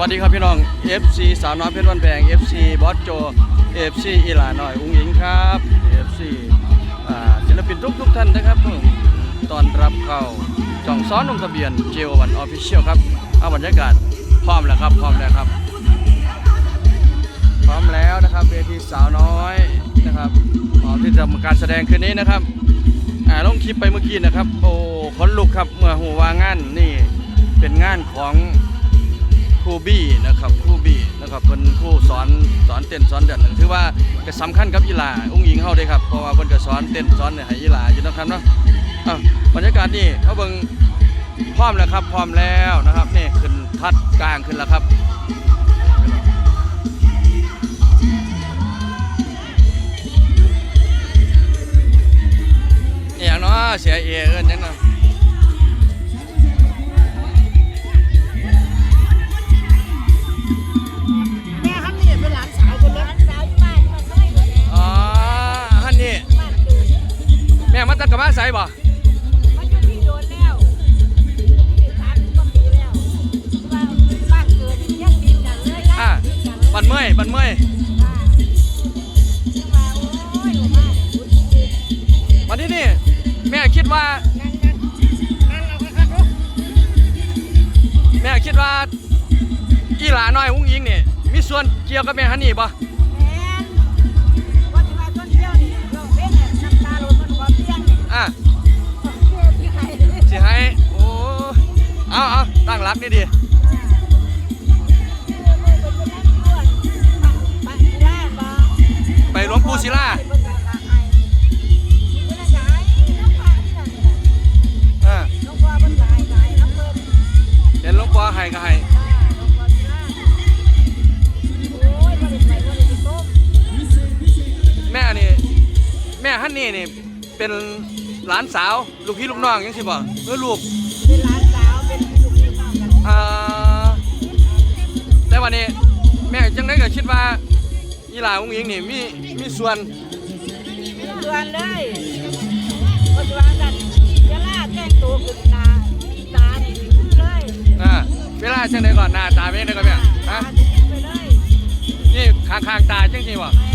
วัสดีครับพี่น้อง FC สาวน้อยเพชรวันแพง FC บอสโจ FC อีหลาหน่อยอุ้งอิงครับ FC ศิลปินทุกทุกท่านนะครับตอนรับเข้าจ่องซ้อนลงทะเบียนเจววันออฟฟิเชียลครับเอาบรรยากาศพร้อมแล้วครับ พร้อมแล้วครับ พร้อมแล้วนะครับเวทีสาวน้อยนะครับพร้อมที่จะทำการแสดงคืนนี้นะครับอ่าลงคลิปไปเมื่อกี้นะครับ โอ้ขนลุกครับเมื่อหูววางงานนี่เป็นงานของ ครูบี้นะครับครูบี้นะครับเป็นครูสอนสอนเต้นสอนเดินถือว่าก็สำคัญกับอีหลาอุ้งอิงเฮาเด้ครับเพราะว่าเพิ่นก็สอนเต้นสอนเนี่ยให้อีหลาอยู่นะครับเนาะอ้าวบรรยากาศนี่เขาเบิ่งพร้อมแล้วครับพร้อมแล้วนะครับนี่ขึ้นทัดกลางขึ้นแล้วครับอหย่างเนาะเสียเอเอิ้นจังเนาะ ส่บ่มันอยู่ที่โดนแล้วที่สามสิบกว่าปีแล้วว่าบ้านเกิดยังดินกันเลยอะดินกันเลยบันเมื่อยบันเมื่อยว่าจังว่าโอ้ยหนูมาเนี่ยคุณจริงวันที่นี่แม่คิดว่านั่นนั่นนั่นเราก็ครับแม่คิดว่าอีหลาน้อยอุ้งอิงนี่มีส่วนเกี่ยวกับแม่ฮันนี่บ่ รักนี่ดีไปหลวงปู่ศิลาเห็นหลวงพ่อให้ก็ให้แม่นี่แม่ฮันนี่นี่เป็นหลานสาว ลูกพี่ลูกน้องยังสิบ่เออลูก อ่าแต่วันนี้แม่จังได้ก็คิดว่าอีหลาอุ้งอิงนี่มีมีส่วนอ่าเวลาจังไดก่อนหน้าตาเป็นจังไดก่อนแม่ฮะนี่ข้างๆตาจังซี่บ่เ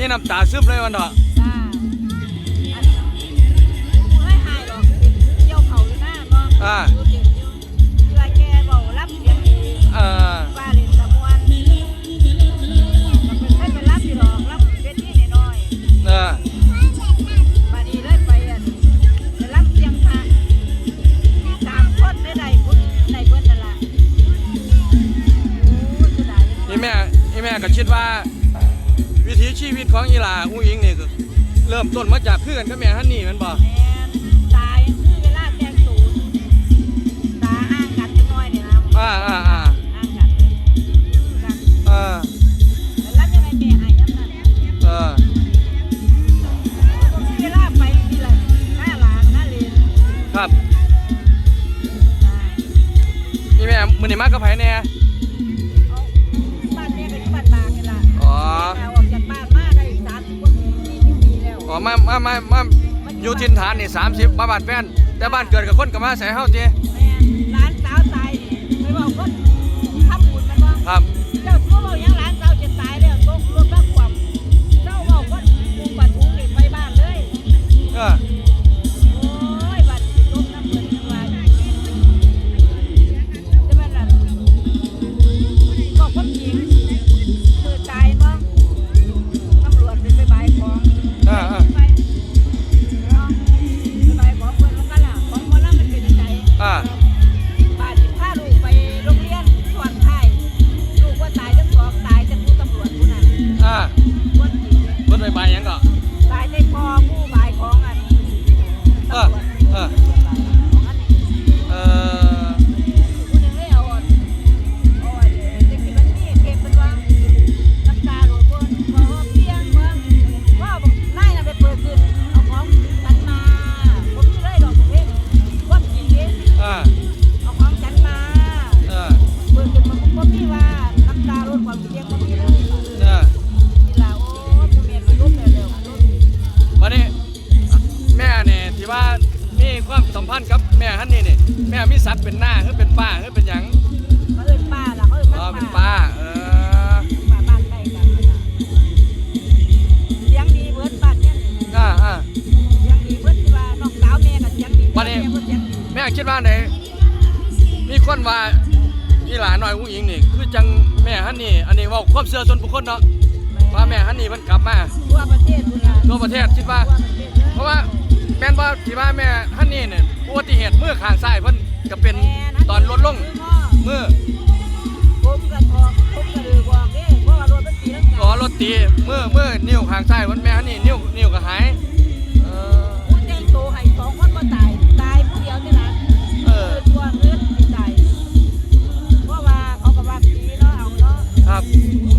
นับนี่น้ำตาซึมเลยวันเถอะจ้าอันบ่ให้หายหรอกเป็นเกี่ยวเขาอยู่หน้าบ่อ่าอยู่เก่งอยู่ที่ว่าแกเว้ารับเสียงดีเอ่อว่าเล่นตะมวนมันเป็นให้เป็นรับอยู่หรอกรับเวทีน้อยเออๆบัดนี้เลยไปอันไปรับเสียงพระมีสามคนได้ใดพุ่นได้เพิ่นนั่นล่ะโอ้ยสุดานี่แม่นี่แม่ก็คิดว่า วิถีชีวิตของอีหลาอุ้งอิงนี่ก็เริ่มต้นมาจากเพื่อนกับแม่ฮันนี่แมันบ่แม่นตายคือเวลาแต่งตูนตาห่างกันจักหน่อยนี่นะอ่าอ่าอ่าห่างกันเลยคือกันเออแล้วรับยังไงแม่ให้ยำนั้นเออบ่มีเวลาไปทีละหน้าหลางหน้าเลนครับได้นี่แม่มื้อนี้มากับไผแน่ มามามามาอยู่ถิ่นฐานนี่30มาบ้านแฟน แต่บ้านเกิดกับคนก็มาใส่เฮาติแม่ร้านสาวตายนี่ไปบอกคนทำบุญมันบ่ครับเจ้าตัวบอกยังร้านสาวจะตายแล้วตกรถบักความเจ้าบอกคนปูปัดทุงนี่ไปบ้านเลย เออ ว่าอีหลาน้อยผู้หญิงนี่คือจังแม่ฮันนี่อันนี้เว่าความเชื่อส่วนบุคคลเนาะว่าแม่ฮันนี่มันกลับมาทั่วประเทศพุ่นล่ะทั่วประเทศคิดว่า ทั่วประเทศเลยเพราะว่าแม่นว่าที่ว่าแม่ฮันนี่เนี่ยอุบัติเหตุมือข้างซ้ายเพิ่นก็เป็นแม่ะตอนรถลงมือมือผมกระทอกผมกระดือกว่าเด้เพราะว่ารถมันตีลังกาล้อรถตีมือมือนิ้วข้างซ้ายเพิ่นแม่ฮันนี่นิ้วนิ้วก็หายเออ ผู้แต่งตัวให้สองคนบ่ตายตาย น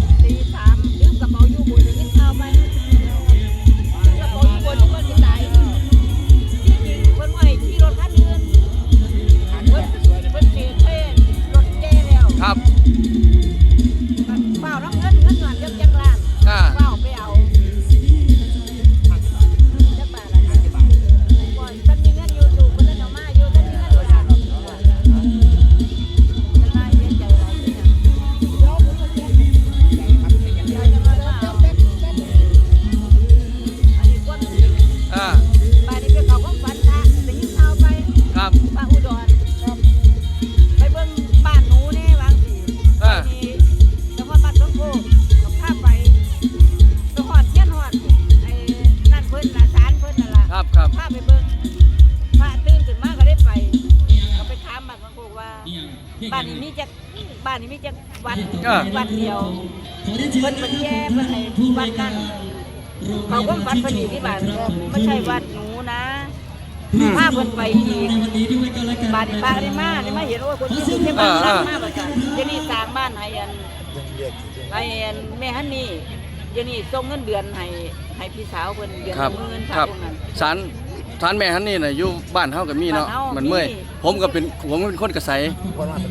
ออวัดเดียวเพิ่นเป็นแย่เพิ่นให้วัดนั้นเขาก็วัดเพิ่นอีกที่บ้านไม่ใช่วัดหนูนะอืมพาเพิ่นไปอีกบ้านนี้พาได้มาได้มาเห็นว่าคนที่ที่บ้านเออรักเออมาบัดนั้นเดี๋ยวนี้สร้างบ้านให้อันให้อันแม่ฮันนี่เดี๋ยวนี้ส่งเงินเดือนให้ให้พี่สาวเพิ่นเดือนครับละหมื่นครับพวกนั้น สาร สารแม่ฮันนี่น่ะอยู่บ้านเฮากับมีเนาะบ้านเฮามัมันเมื่อยมี ผมก็เป็นผมก็เป็นคนกระไส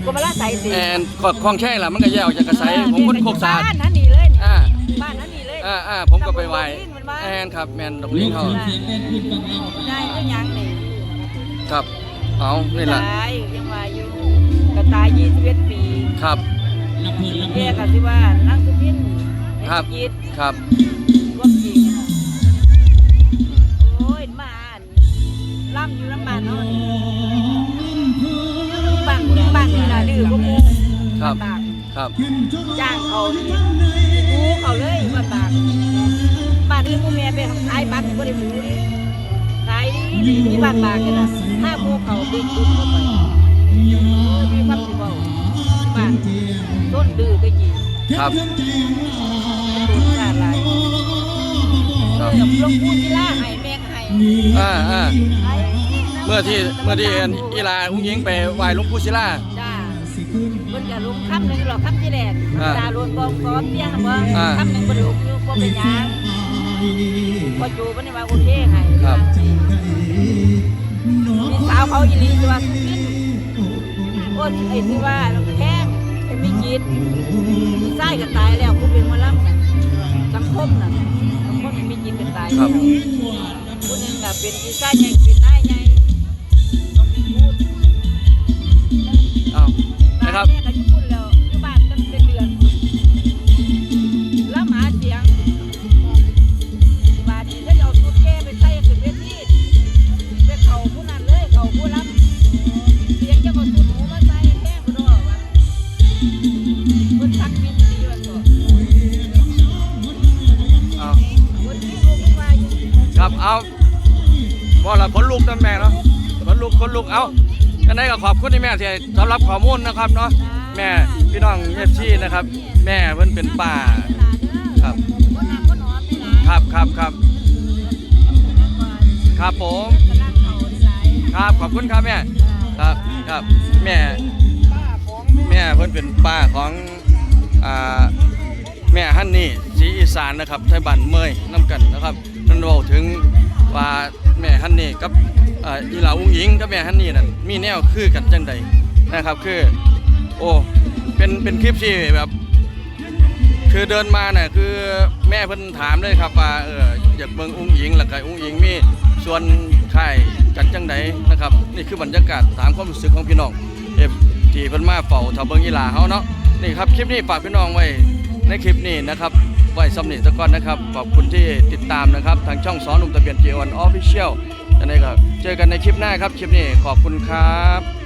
ก็มาละใส่สิแอนก็คลองแช่ล่ะมันก็แยกออกจากกระไสผมคนโคกสะอาด บ้านนั้นนี่เลยนี่อ่า บ้านนั้นนี่เลย อ่าอ่าผมก็ไปไหว้ตำบลดงลิ้นมันว่าแอนครับแมนดอกลิงเฮาได้ก็ยังนี่ครับ เอานี่ล่ะตายยังว่าอยู่ก็ตาย21ปีครับ แกก็สิว่านั่งสุพินครับจิตครับรวมจริงอะ อยู่ลำบากเนาะบ้านบ้านนี่ล่ะดื้อพวกมูครับ ลำบากครับ จ้างเขานี่หมูเขาเลยลำบากบ้านอื่นผู้แม่ไปขายบัตรก็ได้หมูนี่ขายดีที่บ้านบากกันนะถ้าหมูเขาดึงดึงเข้าไปโอ้ยมีความสิเบาบ้านต้นดื้อก็ยิงครับตูนขาดหลาย ครับเกือบลงพูนที่ล่าให้แม่งให้อ่าอ่า ให้เมื่อที่เมื่อที่อันอีลาอุ้งยิงไปไหว้หลวงปู่ศิลา จ้าเพิ่นจะลงคำหนึ่งหรอกคำที่แรกอ่าตาลวนกองกอเตี้ยงว่าอ่าคำหนึ่งบ่ได้ลงอยู่บ่เป็นหยังพอจูบ่ได้ว่าโอเคให้ครับ มีสาวเขาอีหลีสิว่าสุกินโอ้ยไอ้ที่ว่าแข้งไอ้มีจิตผู้ชายก็ตายแล้วผู้เป็นหมอลำน่ะสังคมน่ะสังคมมีจิตก็ตายครัแล้วบผู้หนึงก็เป็นผู้ชายใหญ่เป็นนายใหญ่ นลุกขนลุกเอากันได้ก็ขอบคุณที่แม่ที่สำหรับข้อมูลนะครับเนาะแม่พี่น้องเอฟซีนะครับ แม่เพิ่นเป็นป่าครับบ่นำบ่หนอมนี่ล่ะครับครับครับนั่นก่อนครับผมกำลังเข้าหลายครับขอบคุณครับแม่ครับครับแม่แม่เพิ่นเป็นป้าของอ่าแม่ฮันนี่สีอีสานนะครับไทยบ้านเมยน้ำกันนะครับนั่นเว้าถึงว่า แม่ฮันนี่กับอีหลาอุ้งหญิงกับแม่ฮันนี่นั่นมีแนวคือกันจังใดนะครับคือ โอ้เป็นเป็นคลิปที่แบบ คือเดินมาเนี่ยคือแม่เพิ่นถามเลยครับว่าเอออยากเบิ่งอุ้งหญิงแล้วก็อุ้งหญิงมีส่วนค่ายกันจังใดนะครับ นี่คือบรรยากาศถามความรู้สึกของพี่น้องเอฟที่เพิ่นมาเฝ้าเถาเบิงอีหลาเฮาเนาะนี่ครับคลิปนี้ฝากพี่น้องไว้ในคลิปนี้นะครับ ไว้สำเนีตะก่อนนะครับ ขอบคุณที่ติดตามนะครับ ทางช่องสอนหนุ่มตะเบียนเจวันออฟฟิเชียลยังไงก็เจอกันในคลิปหน้าครับ คลิปนี้ขอบคุณครับ